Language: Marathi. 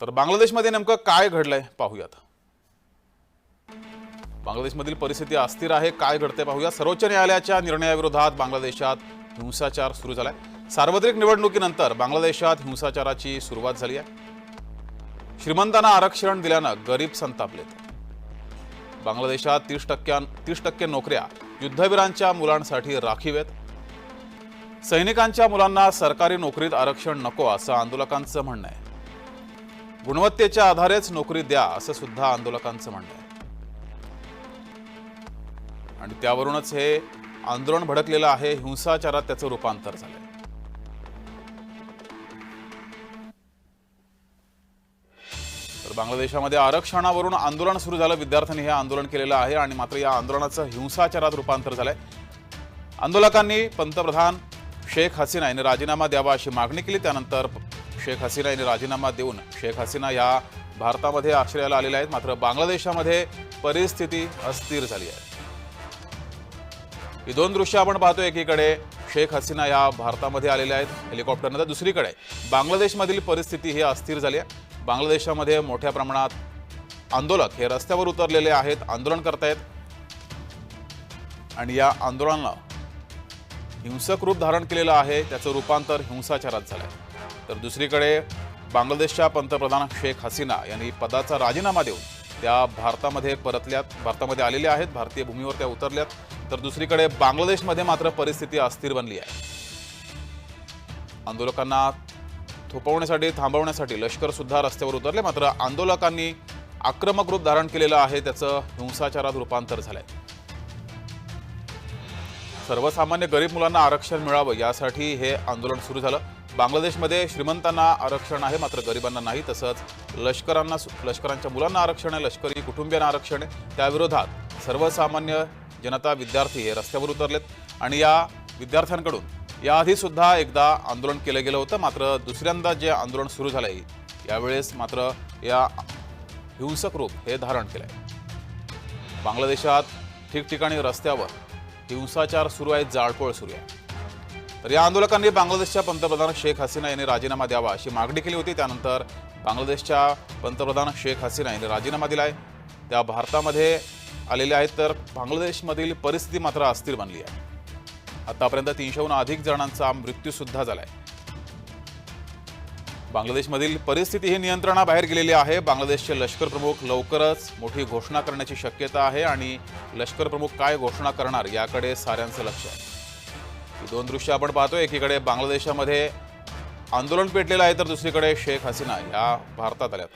तर बांगलादेशमध्ये नेमकं काय घडलंय पाहूयात. बांगलादेशमधील परिस्थिती अस्थिर आहे काय घडते पाहूया. सर्वोच्च न्यायालयाच्या निर्णयाविरोधात बांगलादेशात हिंसाचार सुरू झालाय. सार्वत्रिक निवडणुकीनंतर बांगलादेशात हिंसाचाराची सुरुवात झाली आहे. श्रीमंतांना आरक्षण दिल्यानं गरीब संतापलेत. बांगलादेशात तीस टक्क्या तीस टक्के नोकऱ्या युद्धवीरांच्या मुलांसाठी राखीव आहेत सैनिकांच्या मुलांना सरकारी नोकरीत आरक्षण नको असं आंदोलकांचं म्हणणं आहे. गुणवत्तेच्या आधारेच नोकरी द्या असं सुद्धा आंदोलकांचं म्हणणं आहे. आणि त्यावरूनच हे आंदोलन भडकलेलं आहे हिंसाचारात त्याचं रूपांतर झालंय. तर बांगलादेशामध्ये आरक्षणावरून आंदोलन सुरू झालं विद्यार्थ्यांनी हे आंदोलन केलेलं आहे आणि मात्र या आंदोलनाचं हिंसाचारात रूपांतर झालंय. आंदोलकांनी पंतप्रधान शेख हसीना यांनी राजीनामा द्यावा अशी मागणी केली त्यानंतर शेख हसीना यांनी राजीनामा देऊन शेख हसीना या भारतामध्ये आश्रयाला आलेल्या आहेत. मात्र बांगलादेशामध्ये परिस्थिती अस्थिर झाली आहे. ही दोन दृश्य आपण पाहतो एकीकडे शेख हसीना या भारतामध्ये आलेल्या आहेत हेलिकॉप्टरनं. तर दुसरीकडे बांगलादेशमधील परिस्थिती ही अस्थिर झाली आहे. बांगलादेशामध्ये मोठ्या प्रमाणात आंदोलक हे रस्त्यावर उतरलेले आहेत आंदोलन करतायत. आणि या आंदोलनाला हिंसक रूप धारण केलेलं आहे. त्याचं रूपांतर हिंसाचारात झालं आहे तर दुसरीकडे बांगलादेशच्या पंतप्रधान शेख हसीना यांनी पदाचा राजीनामा देऊन त्या भारतामध्ये परतल्यात भारतामध्ये आलेल्या आहेत भारतीय भूमीवर त्या उतरल्यात. तर दुसरीकडे बांगलादेशमध्ये मात्र परिस्थिती अस्थिर बनली आहे. आंदोलकांना थोपवण्यासाठी थांबवण्यासाठी लष्करसुद्धा रस्त्यावर उतरले मात्र आंदोलकांनी आक्रमक रूप धारण केलेलं आहे त्याचं हिंसाचारात रूपांतर झालंय. सर्वसामान्य गरीब मुलांना आरक्षण मिळावं यासाठी हे आंदोलन सुरू झालं. बांगलादेशमध्ये श्रीमंतांना आरक्षण आहे मात्र गरिबांना नाही. तसंच लष्करांना लष्करांच्या मुलांना आरक्षण आहे लष्करी कुटुंबियांना आरक्षण आहे. त्याविरोधात सर्वसामान्य जनता विद्यार्थी हे रस्त्यावर उतरलेत आणि या विद्यार्थ्यांकडून याआधी सुद्धा एकदा आंदोलन केलं गेलं होतं मात्र दुसऱ्यांदा जे आंदोलन सुरू झालं आहे यावेळेस मात्र या हिंसक रूप हे धारण केलं आहे बांगलादेशात ठिकठिकाणी रस्त्यावर हिंसाचार सुरू आहे जाळपोळ सुरू आहे. तर या आंदोलकांनी बांगलादेशच्या पंतप्रधान शेख हसीना यांनी राजीनामा द्यावा अशी मागणी केली होती. त्यानंतर बांगलादेशच्या पंतप्रधान शेख हसीना यांनी राजीनामा दिला आहे त्या भारतामध्ये आलेल्या आहेत तर बांगलादेशमधील परिस्थिती मात्र अस्थिर बनली आहे. आतापर्यंत तीनशेहून अधिक जणांचा मृत्यूसुद्धा झाला आहे बांगलादेशमधील परिस्थिती ही नियंत्रणाबाहेर गेलेली आहे. बांगलादेशचे लष्कर प्रमुख लवकरच मोठी घोषणा करण्याची शक्यता आहे आणि लष्कर प्रमुख काय घोषणा करणार याकडे साऱ्यांचं लक्ष आहे. दोन दृश्य आपण पाहतोय. एकीकडे बांगलादेशामध्ये आंदोलन पेटलेलं आहे तर दुसरीकडे शेख हसीना या भारतात आल्यात.